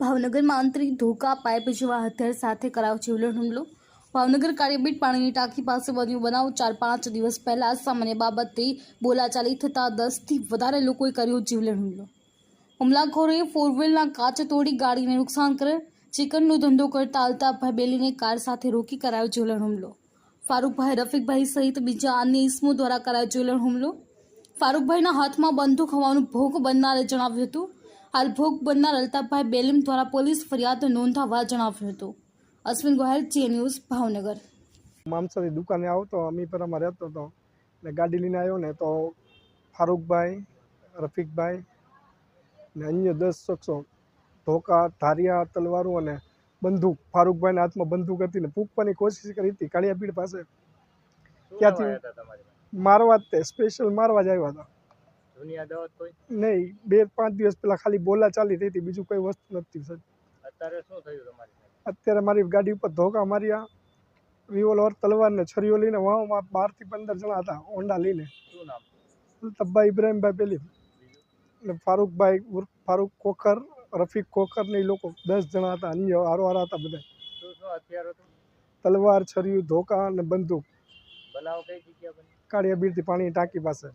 ભાવનગરમાં આંતરિક ધોકા પાઇપ જેવા હથિયાર સાથે કરાયો જીવલેણ હુમલો. ભાવનગર કાર્યબીટ પાણીની ટાંકી પાસે બન્યો બનાવ ચાર પાંચ દિવસ પહેલા સામાન્ય બાબતે બોલાચાલી થતાં દસથી વધારે લોકોએ કર્યો જીવલેણ હુમલો. હુમલાખોરોએ ફોર વ્હીલના કાચ તોડી ગાડીને નુકસાન કરે, ચિકનનો ધંધો કરતા અલ્તાફભાઈ બેલીને કાર સાથે રોકી કરાયો જીવલેણ હુમલો. ફારૂકભાઈ, રફીકભાઈ સહિત બીજા અન્ય ઇસમો દ્વારા કરાયો જીવલેણ હુમલો. ફારૂકભાઈના હાથમાં બંદૂક હોવાનું ભોગ બનનારે જણાવ્યું હતું. હાલ ભોગ બનનાર અલ્તાફભાઈ બેલીમ દ્વારા પોલીસ ફરિયાદ નોંધાવવા જણાવ્યું હતું. અશ્વિન ગોહેલ જે ન્યૂઝ ભાવનગર. મામસાની દુકાને આવતો અમીપરામાં રહેતો હતો. ને ગાડી લઈને આવ્યો ને તો ફારૂકભાઈ રફીકભાઈ ને અન્ય દસ શખ્સો ધોકા ધારિયા તલવારો અને બંદૂક ફારૂકભાઈના હાથમાં બંદૂક હતી ને ફૂંકવાની કોશિશ કરી હતી. કાળિયાપીડ પાસે ક્યાંથી મારવા જ તે સ્પેશિયલ મારવા જ આવ્યા હતા. જૂની દાવત કોઈ? નહીં બે પાંચ દિવસ પહેલા ખાલી બોલા ચાલી રહી હતી બીજું કોઈ વસ્તુ નથી સર. અત્યારે શું થયું તમારી અત્યારે મારી ગાડી ઉપર ધોકા માર્યા રિવોલ્વર તલવાર ને છરીઓ લઈને વાવમાં બારથી પંદર જણા હતા હોન્ડા લઈને. શું નામ? અલ્તાફભાઈ ઇબ્રાહીમભાઈ પેલી ને ફારૂકભાઈ ફારૂક કોકર રફીક કોખર ને એ લોકો દસ જણા હતા અન્ય હારો હારા હતા બધા. શું શું હથિયાર હતું? તલવાર છરીયું ધોકા અને બંદૂક. બનાવ કઈ જગ્યા બની? કાળિયા બીરથી પાણી ટાંકી પાસે.